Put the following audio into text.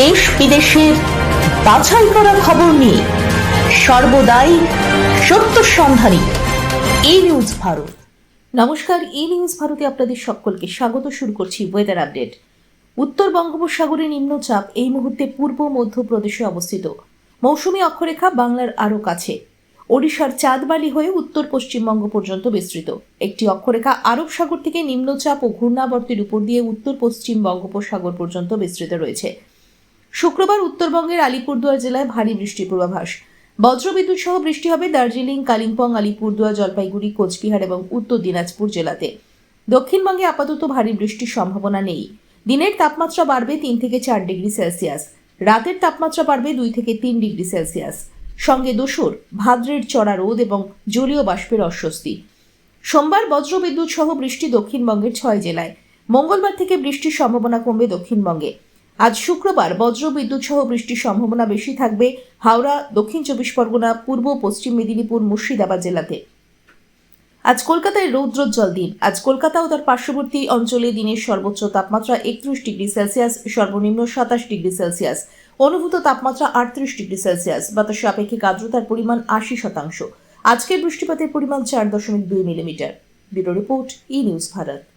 দেশ বিদেশের বাছাই করা খবর নিয়ে সর্বদাই সত্য সন্ধানী এই নিউজ ভারত। নমস্কার ই নিউজ ভারতে আপনাদের সকলকে স্বাগত, শুরু করছি ওয়েদার আপডেট উত্তর বঙ্গোপসাগরে নিম্নচাপ এই মুহূর্তে পূর্ব মধ্যপ্রদেশে অবস্থিত। মৌসুমী অক্ষরেখা বাংলার আরও কাছে। ওড়িশার চাঁদবালি হয়ে উত্তর পশ্চিমবঙ্গ পর্যন্ত বিস্তৃত। একটি অক্ষরেখা আরব সাগর থেকে নিম্নচাপ ও ঘূর্ণাবর্তের উপর দিয়ে উত্তর পশ্চিম বঙ্গোপসাগর পর্যন্ত বিস্তৃত রয়েছে। শুক্রবার উত্তরবঙ্গের আলিপুরদুয়ার জেলায় ভারী বৃষ্টির পূর্বাভাস। বজ্রবিদ্যুৎ সহ বৃষ্টি হবে দার্জিলিং, কালিম্পং, আলিপুরদুয়ার, জলপাইগুড়ি, কোচবিহার এবং উত্তর দিনাজপুর জেলাতে। দক্ষিণবঙ্গে আপাতত ভারী বৃষ্টির সম্ভাবনা নেই। দিনের তাপমাত্রা বাড়বে তিন থেকে চার ডিগ্রি সেলসিয়াস। রাতের তাপমাত্রা বাড়বে দুই থেকে তিন ডিগ্রি সেলসিয়াস। সঙ্গে দোসর, ভাদ্রের চড়া রোদ এবং জলীয় বাষ্পের অস্বস্তি। সোমবার বজ্রবিদ্যুৎ সহ বৃষ্টি দক্ষিণবঙ্গের ছয় জেলায়। মঙ্গলবার থেকে বৃষ্টির সম্ভাবনা কমবে দক্ষিণবঙ্গে। আজ শুক্রবার বজ্র বিদ্যুৎ সহ বৃষ্টির সম্ভাবনা বেশি থাকবে হাওড়া, দক্ষিণ চব্বিশ পরগনা, পূর্ব পশ্চিম মেদিনীপুর, মুর্শিদাবাদ জেলাতে। আজ কলকাতায় রৌদ্রোজ্জ্বল দিন। আজ কলকাতা ও তার পার্শ্ববর্তী অঞ্চলে দিনের সর্বোচ্চ তাপমাত্রা একত্রিশ ডিগ্রি সেলসিয়াস, সর্বনিম্ন সাতাশ ডিগ্রি সেলসিয়াস। অনুভূত তাপমাত্রা আটত্রিশ ডিগ্রি সেলসিয়াস। বাতাসে আপেক্ষিক আর্দ্রতার পরিমাণ আশি শতাংশ। আজকের বৃষ্টিপাতের পরিমাণ চার দশমিক দুই millimetre. Bureau report, E news Bharat.